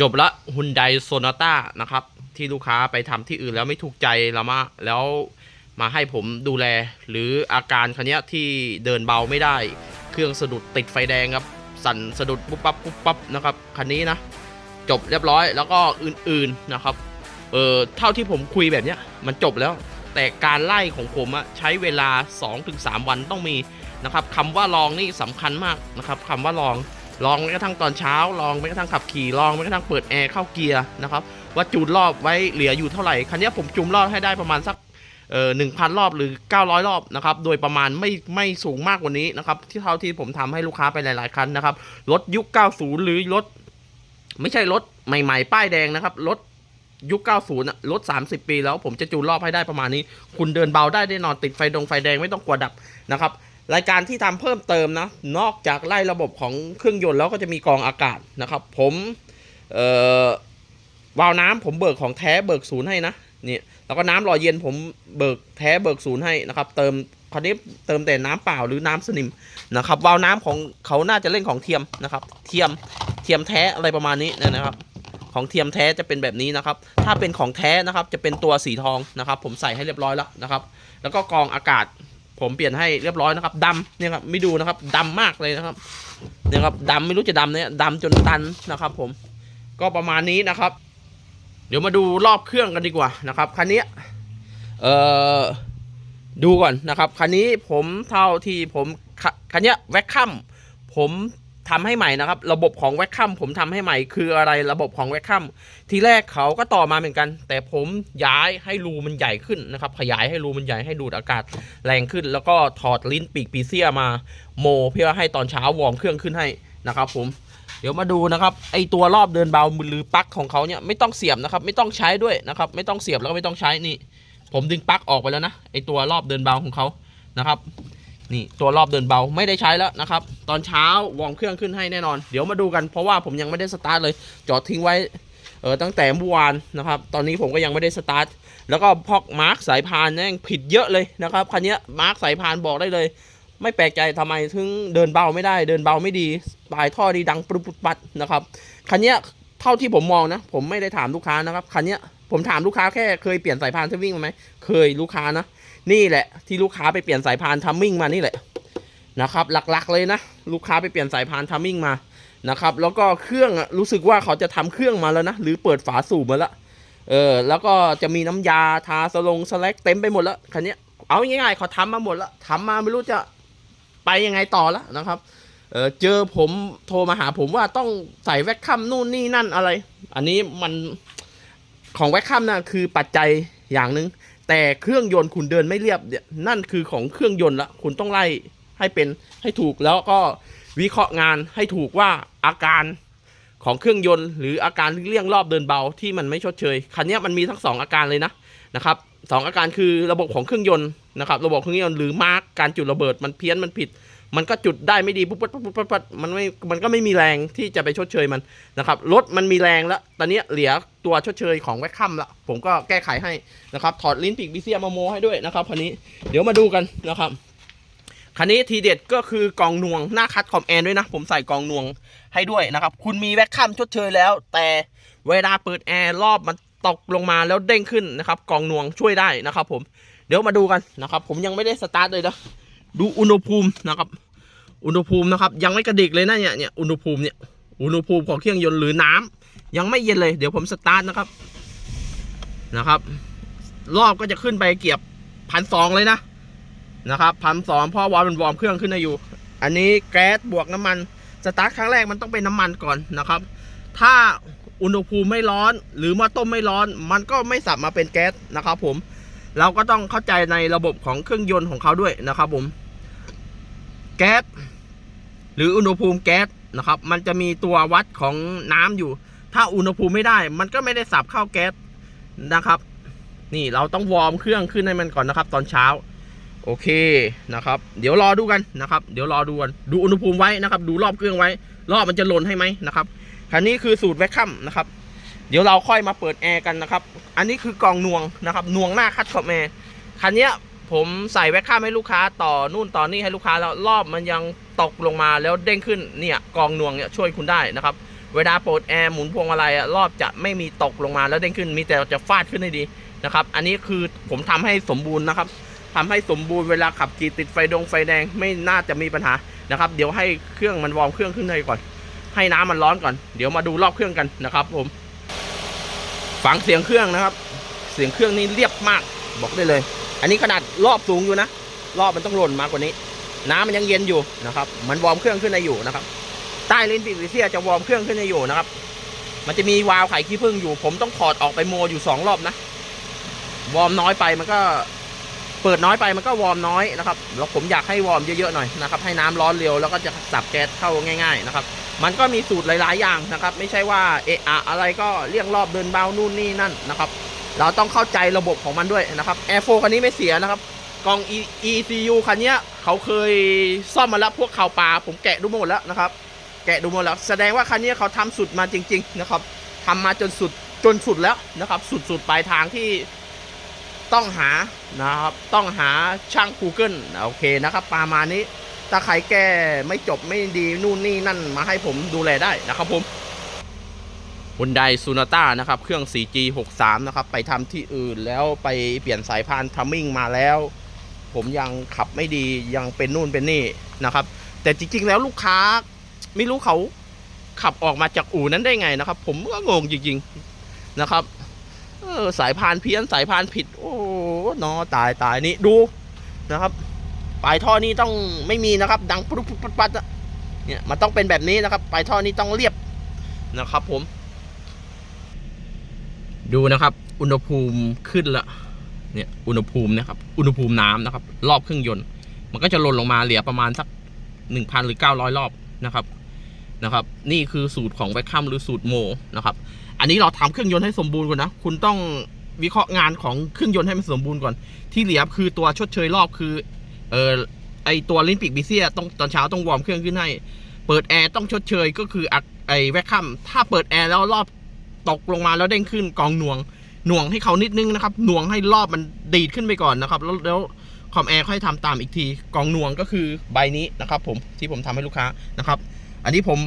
จบละฮุนไดโซนาต้านะครับ ที่ลูกค้าไปทำที่อื่นแล้วไม่ถูกใจแล้วมาแล้วมาให้ผมดูแล หรืออาการคันนี้ที่เดินเบาไม่ได้ เครื่องสะดุดติดไฟแดงครับ สั่นสะดุดปุ๊บปั๊บปุ๊บปั๊บนะครับคันนี้นะ จบเรียบร้อยแล้วก็อื่นๆนะครับเออเท่าที่ผมคุยแบบเนี้ยมันจบแล้ว แต่การไล่ของผมอะใช้เวลา 2-3 วันต้องมีนะครับคำว่าลองนี่สำคัญมากนะครับคำว่าลอง ลองแม้กระทั่งตอนเช้า ลองแม้กระทั่งขับขี่ลองแม้กระทั่งเปิดแอร์เข้าเกียร์นะครับว่าจูนรอบไว้เหลืออยู่เท่าไหร่คันนี้ผมจูนรอบให้ได้ประมาณสักเอ่อหนึ่งพันรอบหรือ 900 รอบนะครับโดยประมาณไม่ไม่สูงมากกว่านี้นะครับที่เท่าที่ผมทำให้ลูกค้าไปหลาย ๆ คันนะครับรถยุค 90 หรือรถไม่ใช่รถใหม่ ๆ ป้ายแดงนะครับรถยุค 90อะรถ 30 ปีแล้วผมจะจูนรอบให้ได้ประมาณนี้ คุณเดินเบาได้ได้นอนติดไฟดงไฟแดงไม่ต้องกลัวดับนะครับ รายการที่ทำเพิ่มเติมนะนอกจากไล่ระบบของเครื่องยนต์แล้วก็จะมีกองอากาศนะครับ ผมเอ่อวาล์วน้ำผมเบิกของแท้เบิกศูนย์ให้นะนี่แล้วก็น้ำหล่อเย็นผมเบิกแท้เบิกศูนย์ให้นะครับ เติมคราวนี้เติมแต่น้ำเปล่าหรือน้ำสนิมนะครับ วาล์วน้ำของเขาน่าจะเล่นของเทียมนะครับ เทียมเทียมแท้อะไรประมาณนี้นะครับของเทียมแท้จะเป็นแบบนี้นะครับ ถ้าเป็นของแท้นะครับจะเป็นตัวสีทองนะครับ ผมใส่ให้เรียบร้อยแล้วนะครับ แล้วก็กองอากาศ ผมเปลี่ยนให้เรียบร้อยนะครับดำเนี่ยครับไม่ดูนะครับดำมากเลยนะครับเนี่ยครับดำไม่รู้จะดำเนี่ยดำจนตันนะครับ ผมก็ประมาณนี้นะครับ เดี๋ยวมาดูรอบเครื่องกันดีกว่านะครับคันนี้เอ่อดูก่อนนะครับคันนี้ผมเท่าที่ผมคันนี้แวคคัมผม ทำให้ใหม่นะครับ ระบบของแวคคัมผมทำให้ใหม่คืออะไรระบบของแวคคัมทีแรกเขาก็ต่อมาเหมือนกัน แต่ผมย้ายให้รูมันใหญ่ขึ้นนะครับ ขยายให้รูมันใหญ่ให้ดูดอากาศแรงขึ้น แล้วก็ถอดลิ้นปีกปีเสียมาโม เพื่อให้ตอนเช้าวอร์มเครื่องขึ้นให้นะครับ ผมเดี๋ยวมาดูนะครับไอตัวรอบเดินเบาหรือปลั๊กของเขาเนี่ยไม่ต้องเสียบนะครับ ไม่ต้องใช้ด้วยนะครับ ไม่ต้องเสียบแล้วก็ไม่ต้องใช้นี่ ผมดึงปลั๊กออกไปแล้วนะไอตัวรอบเดินเบาของเขานะครับ นี่ตัวรอบเดินเบาไม่ได้ใช้แล้วนะครับ ตอนเช้าวอร์มเครื่องขึ้นให้แน่นอน เดี๋ยวมาดูกันเพราะว่าผมยังไม่ได้สตาร์ทเลย จอดทิ้งไว้เออตั้งแต่เมื่อวานนะครับ ตอนนี้ผมก็ยังไม่ได้สตาร์ทแล้วก็พอกมาร์กสายพานเนี่ยผิดเยอะเลยนะครับคันนี้มาร์กสายพานบอกได้เลย ไม่แปลกใจทำไมถึงเดินเบาไม่ได้ เดินเบาไม่ดีปลายท่อดีดังปรุบปัดนะครับคันนี้เท่าที่ผมมองนะ ผมไม่ได้ถามลูกค้านะครับคันนี้ ผมถามลูกค้าแค่เคยเปลี่ยนสายพานทัมมิ่งมาไหมเคยลูกค้านะนี่แหละที่ลูกค้าไปเปลี่ยนสายพานทัมมิ่งมานี่แหละนะครับหลักๆเลยนะ ลูกค้าไปเปลี่ยนสายพานทัมมิ่งมานะครับแล้วก็เครื่องรู้สึกว่าเขาจะทำเครื่องมาแล้วนะหรือเปิดฝาสูบมาแล้วเออแล้วก็จะมีน้ำยาทาสลงสแลกเต็มไปหมดแล้วคันนี้เอาง่ายๆเขาทำมาหมดแล้วทำมาไม่รู้จะไปยังไงต่อแล้วนะครับเออเจอผมโทรมาหาผมว่าต้องใส่แวคคัมนู่นนี่นั่นอะไร อันนี้มัน ของแวคคัมนะคือปัจจัยอย่างหนึ่งแต่เครื่องยนต์คุณเดินไม่เรียบเนี่ยนั่นคือของเครื่องยนต์ละคุณต้องไล่ให้เป็นให้ถูกแล้วก็วิเคราะห์งานให้ถูกว่าอาการของเครื่องยนต์ หรืออาการเลี่ยงรอบเดินเบาที่มันไม่ชดเชยคันนี้มันมีทั้งสองอาการเลยนะนะครับ สองอาการคือระบบของเครื่องยนต์นะครับ ระบบเครื่องยนต์หรือมาร์กการจุดระเบิดมันเพี้ยนมันผิด มันก็จุดได้ไม่ดีปุ๊บปุ๊บปุ๊บปุ๊บปุ๊บมันไม่มันก็ไม่มีแรงที่จะไปชดเชยมันนะครับรถมันมีแรงแล้ว ตอนนี้เหลือตัวชดเชยของแวคคัมละผมก็แก้ไขให้นะครับ ถอดลิ้นปีกบิเซียมาโมให้ด้วยนะครับคันนี้เดี๋ยวมาดูกันนะครับคันนี้ทีเด็ดก็คือกองนวงหน้าคัดคอมแอนด้วยนะ ผมใส่กองนวงให้ด้วยนะครับ คุณมีแวคคัมชดเชยแล้ว แต่เวลาเปิดแอร์รอบมัน ตกลงมาแล้วเด้งขึ้นนะครับกองนวงช่วยได้นะครับผมเดี๋ยวมาดูกันนะครับ ผมยังไม่ได้สตาร์ทเลยนะดูอุณหภูมินะครับ อุณหภูมินะครับ ยังไม่กระดิกเลยนะเนี่ยเนี่ยอุณหภูมิเนี่ยอุณหภูมิของเครื่องยนต์หรือน้ำยังไม่เย็นเลยเดี๋ยวผมสตาร์ทนะครับนะครับ รอบก็จะขึ้นไปเกียบพันสองเลยนะนะครับพันสองเพราะวาล์วมันวอร์มเครื่องขึ้นได้อยู่ อันนี้แก๊สบวกน้ำมันสตาร์ทครั้งแรกมันต้องเป็นน้ำมันก่อนนะครับ ถ้า อุณหภูมิไม่ร้อน หรือหมาต้มไม่ร้อน มันก็ไม่สับมาเป็นแก๊สนะครับผม เราก็ต้องเข้าใจในระบบของเครื่องยนต์ของเขาด้วยนะครับผม แก๊สหรืออุณหภูมิแก๊สนะครับ มันจะมีตัววัดของน้ำอยู่ ถ้าอุณหภูมิไม่ได้ มันก็ไม่ได้สับเข้าแก๊สนะครับ นี่เราต้องวอร์มเครื่องขึ้นให้มันก่อนนะครับ ตอนเช้าโอเคนะครับ เดี๋ยวรอดูกันนะครับ เดี๋ยวรอดูกันดูอุณหภูมิไว้นะครับ ดูรอบเครื่องไว้ รอบมันจะหล่นให้ไหมนะครับ คันนี้คือสูตรแวคคัมนะครับ เดี๋ยวเราค่อยมาเปิดแอร์กันนะครับ อันนี้คือกล่องนวงนะครับนวงหน้าคัดขอบแอร์คันนี้ผมใส่แวคคัมให้ลูกค้าต่อนู่นต่อนี่ให้ลูกค้าแล้วรอบมันยังตกลงมาแล้วเด้งขึ้นเนี่ยกองนวงเนี่ยช่วยคุณได้นะครับเวลาเปิดแอร์หมุนพวงมาลัยอะรอบจะไม่มีตกลงมาแล้วเด้งขึ้นมีแต่จะฟาดขึ้นได้ดีนะครับ อันนี้คือผมทำให้สมบูรณ์นะครับทำให้สมบูรณ์เวลาขับขี่ติดไฟดงไฟแดงไม่น่าจะมีปัญหานะครับ เดี๋ยวให้เครื่องมันวอร์มเครื่องขึ้นเลยก่อน ให้น้ำมันร้อนก่อน เดี๋ยวมาดูรอบเครื่องกันนะครับผมฟังเสียงเครื่องนะครับ เสียงเครื่องนี่เรียบมากบอกได้เลย อันนี้ขนาดรอบสูงอยู่นะ รอบมันต้องหล่นมากกว่านี้ น้ำมันยังเย็นอยู่นะครับ มันวอร์มเครื่องขึ้นได้อยู่นะครับ ใต้ลิ้นปีกวิเซียจะวอร์มเครื่องขึ้นได้อยู่นะครับ มันจะมีวาล์วไขขี้ผึ้งอยู่ ผมต้องถอดออกไปโมอยู่สองรอบนะ วอร์มน้อยไปมันก็เปิดน้อยไปมันก็วอร์มน้อยนะครับ แล้วผมอยากให้วอร์มเยอะๆหน่อยนะครับ ให้น้ำร้อนเร็วแล้วก็จะสับแก๊สเข้าง่าย ๆ นะครับ มันก็มีสูตรหลาย ๆ อย่างนะครับ ไม่ใช่ว่าเอะอะอะไรก็เรียกรอบเดินเบานู่นนี่นั่นนะครับ เราต้องเข้าใจระบบของมันด้วยนะครับ Air 4คันนี้ไม่เสียนะครับกล่อง E- ECU คันเนี้ยเขาเคยซ่อมมาแล้วพวกข่าวปลาผมแกะดูหมดแล้วนะครับ แกะดูหมดแล้วแสดงว่าคันนี้เขาทำสุดมาจริง ๆ นะครับทำมาจนสุดจนสุดแล้วนะครับ สุดสุดปลายทางที่ต้องหานะครับ ต้องหาช่าง Google โอเคนะครับ ประมาณนี้ ถ้าใครแก้ไม่จบไม่ดีนู่นนี่นั่นมาให้ผมดูแลได้นะครับผมฮุนไดซูนาต้านะครับ เครื่อง 4G 63 นะครับ ไปทำที่อื่นแล้วไปเปลี่ยนสายพานทัมมิ่งมาแล้ว ผมยังขับไม่ดียังเป็นนู่นเป็นนี่นะครับ แต่จริง ๆ แล้วลูกค้าไม่รู้เขาขับออกมาจากอู่นั้นได้ไงนะครับ ผมก็งงจริง ๆ นะครับออสายพานเพี้ยนสายพานผิด โอ้นอตายตายนี่ดูนะครับ ปลายท่อนี้ต้องไม่มีนะครับ ดังปุ๊บปุ๊บปั๊บปั๊บอะเนี่ยมันต้องเป็นแบบนี้นะครับ ปลายท่อนี้ต้องเรียบนะครับ ผม ดูนะครับ อุณหภูมิขึ้นละเนี่ยอุณหภูมินะครับ อุณหภูมิน้ำนะครับ รอบเครื่องยนต์ มันก็จะหล่นลงมาเหลือประมาณสักหนึ่งพันหรือเก้าร้อยรอบนะครับนะครับ นี่คือสูตรของแบคคัมหรือสูตรโมนะครับ อันนี้เราทำเครื่องยนต์ให้สมบูรณ์ก่อนนะ คุณต้องวิเคราะห์งานของเครื่องยนต์ให้มันสมบูรณ์ก่อน ที่เหลือคือตัวชดเชยรอบคือ เออไอตัวลิ้นปีกบิเซียต้องตอนเช้าต้องวอร์มเครื่องขึ้นให้ เปิดแอร์ต้องชดเชยก็คืออักไอแวคคัมถ้าเปิดแอร์แล้วรอบตกลงมาแล้วเด้งขึ้นกองหน่วงหน่วงให้เขานิดนึงนะครับหน่วงให้รอบมันดีดขึ้นไปก่อนนะครับ แล้วแล้วคอมแอร์ค่อยทำตามอีกทีกองหน่วงก็คือใบนี้นะครับ ผมที่ผมทำให้ลูกค้านะครับ อันนี้ผม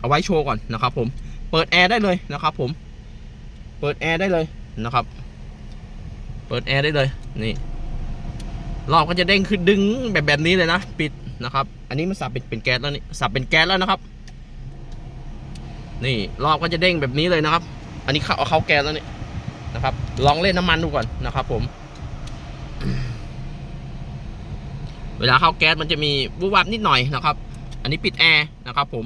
เอาไว้โชว์ก่อนนะครับ ผมเปิดแอร์ได้เลยนะครับ ผม เปิดแอร์ได้เลยนะครับ เปิดแอร์ได้เลยนี่ รอบก็จะเด้งขึ้นดึงแบบแบบนี้เลยนะ ปิดนะครับ อันนี้มันสับเป็นเป็นแก๊สแล้วนี่สับเป็นแก๊สแล้วนะครับ นี่รอบก็จะเด้งแบบนี้เลยนะครับ อันนี้เขาเอาเขาแก๊สแล้วนี่นะครับ ลองเล่นน้ำมันดูก่อนนะครับ ผม เวลาเข้าแก๊สมันจะมีวูบวับนิดหน่อยนะครับ อันนี้ปิดแอร์นะครับ ผม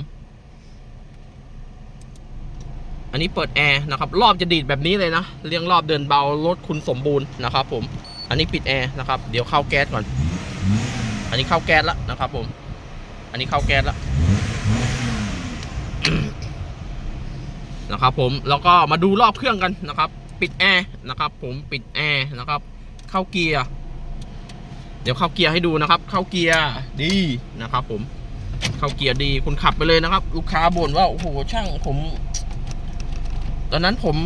อันนี้เปิดแอร์นะครับ รอบจะดีดแบบนี้เลยนะเรียงรอบเดินเบารถคุณสมบูรณ์นะครับ ผม อันนี้ปิดแอร์นะครับ เดี๋ยวเข้าแก๊สก่อน อันนี้เข้าแก๊สแล้วนะครับผม อันนี้เข้าแก๊สแล้วนะครับผม แล้วก็มาดูรอบเครื่องกันนะครับ ปิดแอร์นะครับ ผม ปิดแอร์นะครับ เข้าเกียร์ เดี๋ยวเข้าเกียร์ให้ดูนะครับ เข้าเกียร์ดีนะครับ ผม เข้าเกียร์ดี คุณขับไปเลยนะครับ ลูกค้าบ่นว่า โอ้โห ช่างผม ตอนนั้นผม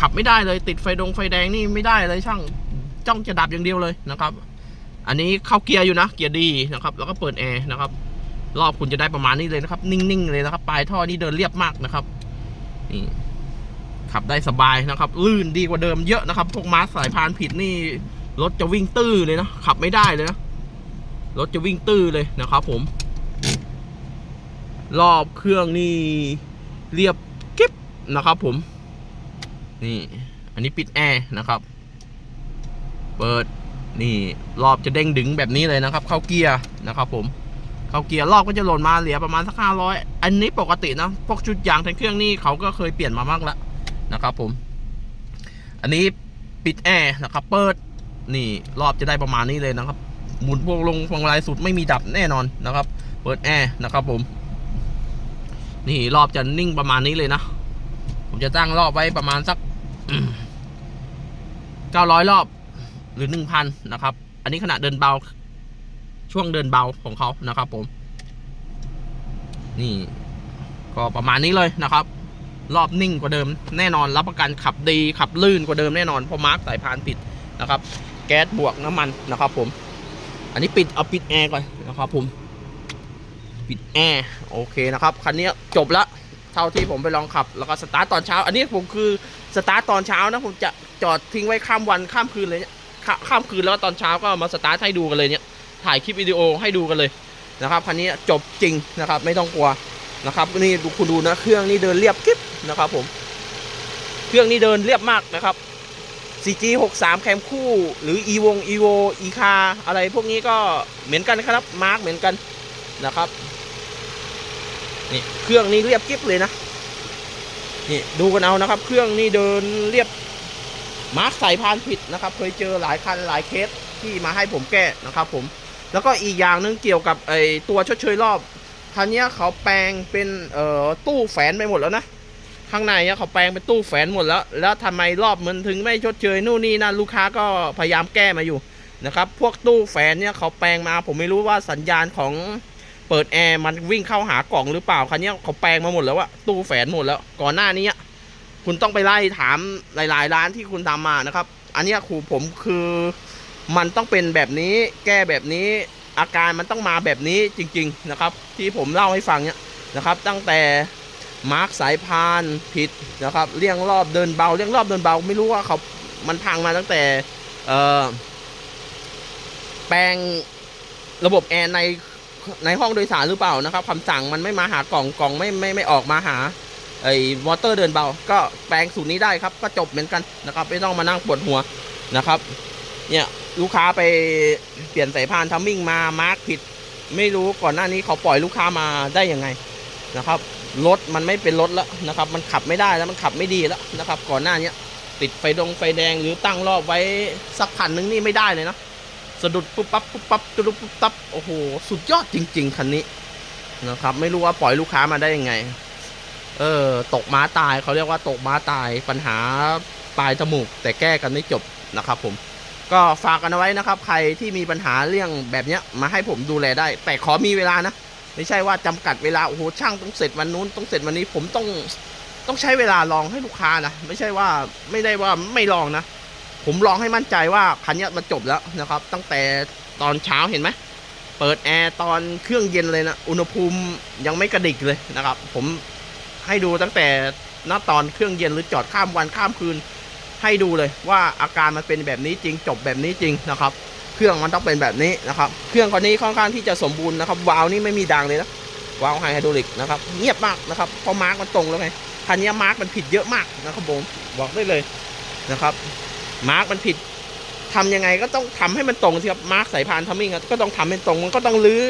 ขับไม่ได้เลย ติดไฟดงไฟแดงนี่ไม่ได้เลยช่าง จ้องจะดับอย่างเดียวเลยนะครับ อันนี้เข้าเกียร์อยู่นะ เกียร์ดีนะครับ แล้วก็เปิดแอร์นะครับ รอบคุณจะได้ประมาณนี้เลยนะครับ นิ่งๆเลยนะครับ ปลายท่อนี่เดินเรียบมากนะครับ นี่ขับได้สบายนะครับลื่นดีกว่าเดิมเยอะนะครับ พวกมาสายพานผิดนี่รถจะวิ่งตื้อเลยนะ ขับไม่ได้เลยนะ รถจะวิ่งตื้อเลยนะครับผม รอบเครื่องนี่เรียบกิ๊บนะครับผม นี่ อันนี้ปิดแอร์นะครับ เปิดนี่รอบจะเด้งดึงแบบนี้เลยนะครับ เข้าเกียร์นะครับผมเข้าเกียร์รอบก็จะหล่นมาเหลือประมาณสักห้าร้อยอันนี้ปกตินะพวกชุดยางทั้งเครื่องนี่เขาก็เคยเปลี่ยนมามากแล้วนะครับผม อันนี้ปิดแอร์นะครับ เปิดนี่รอบจะได้ประมาณนี้เลยนะครับ หมุนพวงลงพวงมาลัยสุดไม่มีดับแน่นอนนะครับ เปิดแอร์นะครับผม นี่รอบจะนิ่งประมาณนี้เลยนะ ผมจะตั้งรอบไว้ประมาณสักเก้าร้อยรอบ หรือหนึ่งพันนะครับ อันนี้ขณะเดินเบา ช่วงเดินเบาของเขานะครับ ผม นี่ ก็ประมาณนี้เลยนะครับ รอบนิ่งกว่าเดิมแน่นอนรับประกันขับดีขับลื่นกว่าเดิมแน่นอนเพราะมาร์กสายพานปิดนะครับ แก๊สบวกน้ำมันนะครับ ผม อันนี้ปิดเอาปิดแอร์ก่อนนะครับผมปิดแอร์โอเคนะครับคันนี้จบละทท่าที่ผมไปลองขับ แล้วก็สตาร์ทตอนเช้า อันนี้ผมคือสตาร์ทตอนเช้านะผมจะจอดทิ้งไว้ข้ามวันข้ามคืนเลยเนี่ย ข้ามคืนแล้วก็ตอนเช้าก็มาสตาร์ทให้ดูกันเลยเนี่ยถ่ายคลิปวิดีโอให้ดูกันเลยนะครับคันนี้จบจริงนะครับไม่ต้องกลัวนะครับนี่คุณดูนะเครื่องนี่เดินเรียบกิ๊บนะครับผมเครื่องนี่เดินเรียบมากนะครับ 4G 63 แคมคู่ หรือ e วง e v o e คาอะไรพวกนี้ก็เหมือนกันครับมาร์กเหมือนกันนะครับนี่เครื่องนี้เรียบกิ๊บเลยนะนี่ดูกันเอานะครับ เครื่องนี่เดินเรียบ มาร์กใส่พานผิดนะครับ เคยเจอหลายคันหลายเคสที่มาให้ผมแก้นะครับผม แล้วก็อีกอย่างหนึงเกี่ยวกับไอตัวชดเชยรอบคันนี้เขาแปลงเป็นเอ่อตู้แฝนไปหมดแล้วนะข้างในเนี่ยเขาแปลงเป็นตู้แฝนหมดแล้ว แล้วทำไมรอบมันถึงไม่ชดเชยนู่นนี่นั่นลูกค้าก็พยายามแก้มาอยู่นะครับ พวกตู้แฝนเนี่ยเขาแปลงมา ผมไม่รู้ว่าสัญญาณของเปิดแอร์มันวิ่งเข้าหากล่องหรือเปล่าคันนี้เขาแปลงมาหมดแล้วอะตู้แฝนหมดแล้วก่อนหน้านี้ คุณต้องไปไล่ถามหลาย ๆ ร้านที่คุณทำมานะครับ อันนี้ครูผมคือมันต้องเป็นแบบนี้แก้แบบนี้อาการมันต้องมาแบบนี้จริง ๆ นะครับ ที่ผมเล่าให้ฟังเนี่ยนะครับ ตั้งแต่มาร์กสายพานผิดนะครับเลี่ยงรอบเดินเบาเลี่ยงรอบเดินเบาไม่รู้ว่าเขามันพังมาตั้งแต่แปลงระบบแอร์ในในห้องโดยสารหรือเปล่านะครับคำสั่งมันไม่มาหากล่องกล่องไม่ไม่ไม่ออกมาหา ไอ้วอเตอร์เดินเบา ก็แปลงสูตรนี้ได้ครับ ก็จบเหมือนกันนะครับ ไม่ต้องมานั่งปวดหัวนะครับ เนี่ยลูกค้าไปเปลี่ยนสายพานทัมมิ่งมามาร์กผิด ไม่รู้ก่อนหน้านี้เขาปล่อยลูกค้ามาได้ยังไงนะครับรถมันไม่เป็นรถแล้วนะครับ มันขับไม่ได้แล้วมันขับไม่ดีแล้วนะครับ ก่อนหน้านี้ติดไฟดงไฟแดงหรือตั้งรอบไว้สักพันนึงนี่ไม่ได้เลยนะสะดุดปุ๊บปั๊บปุ๊บปั๊บจุดุปุ๊บปั๊บโอ้โหสุดยอดจริง ๆคันนี้นะครับ ไม่รู้ว่าปล่อยลูกค้ามาได้ยังไง เออ ตกม้าตายเขาเรียกว่าตกม้าตายปัญหาปลายจมูก แต่แก้กันไม่จบนะครับผมก็ฝากกันเอาไว้นะครับ ใครที่มีปัญหาเรื่องแบบเนี้ยมาให้ผมดูแลได้ แต่ขอมีเวลานะ ไม่ใช่ว่าจำกัดเวลาโอ้โหช่างต้องเสร็จวันนู้นต้องเสร็จวันนี้ผมต้องต้องใช้เวลาลองให้ลูกค้านะไม่ใช่ว่าไม่ได้ว่าไม่ลองนะ ผมลองให้มั่นใจว่าคันนี้มันจบแล้วนะครับ ตั้งแต่ตอนเช้าเห็นไหมเปิดแอร์ตอนเครื่องเย็นเลยนะอุณหภูมิยังไม่กระดิกเลยนะครับ ผม ให้ดูตั้งแต่ณตอนเครื่องเย็นหรือจอดข้ามวันข้ามคืน ให้ดูเลยว่าอาการมันเป็นแบบนี้จริงจบแบบนี้จริงนะครับ เครื่องมันต้องเป็นแบบนี้นะครับ เครื่องคันนี้ค่อนข้างที่จะสมบูรณ์นะครับวาล์วนี่ไม่มีดังเลยนะวาล์วไฮดรอลิกนะครับเงียบมากนะครับเพราะมาร์กมันตรงแล้วไงคันนี้มาร์กมันผิดเยอะมากนะครับผมบอกได้เลยนะครับ มาร์กมันผิดทำยังไงก็ต้องทำให้มันตรงสิครับมาร์กสายพานทัมมิ่งก็ต้องทำให้ตรงมันก็ต้องลื้อ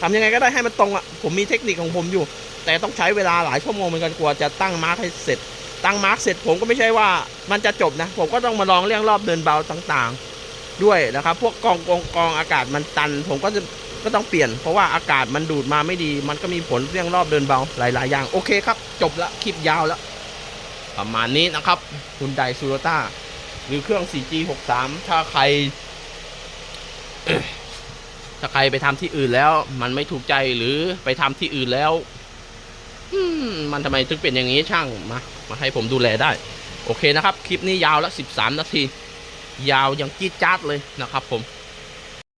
ทำยังไงก็ได้ให้มันตรงอะผมมีเทคนิคของผมอยู่ แต่ต้องใช้เวลาหลายชั่วโมงเหมือนกันกว่าจะตั้งมาร์กให้เสร็จ ตั้งมาร์กเสร็จผมก็ไม่ใช่ว่ามันจะจบนะ ผมก็ต้องมาลองเรื่องรอบเดินเบาต่างๆ ด้วยนะครับ พวกกองกองกองอากาศมันตัน ผมก็จะก็ต้องเปลี่ยน เพราะว่าอากาศมันดูดมาไม่ดี มันก็มีผลเรื่องรอบเดินเบาหลาย ๆ อย่างโอเคครับ จบละคลิปยาวแล้วประมาณนี้นะครับคุณไดซูโรต้าหรือเครื่อง 4G 63 ถ้าใคร ถ้าใครไปทำที่อื่นแล้ว มันไม่ถูกใจหรือไปทำที่อื่นแล้ว มันทำไมถึงเป็นอย่างนี้ช่างมามาให้ผมดูแลได้ โอเคนะครับ คลิปนี้ยาวแล้ว13 นาที ยาวยังจี๊ดจ๊าดเลยนะครับผม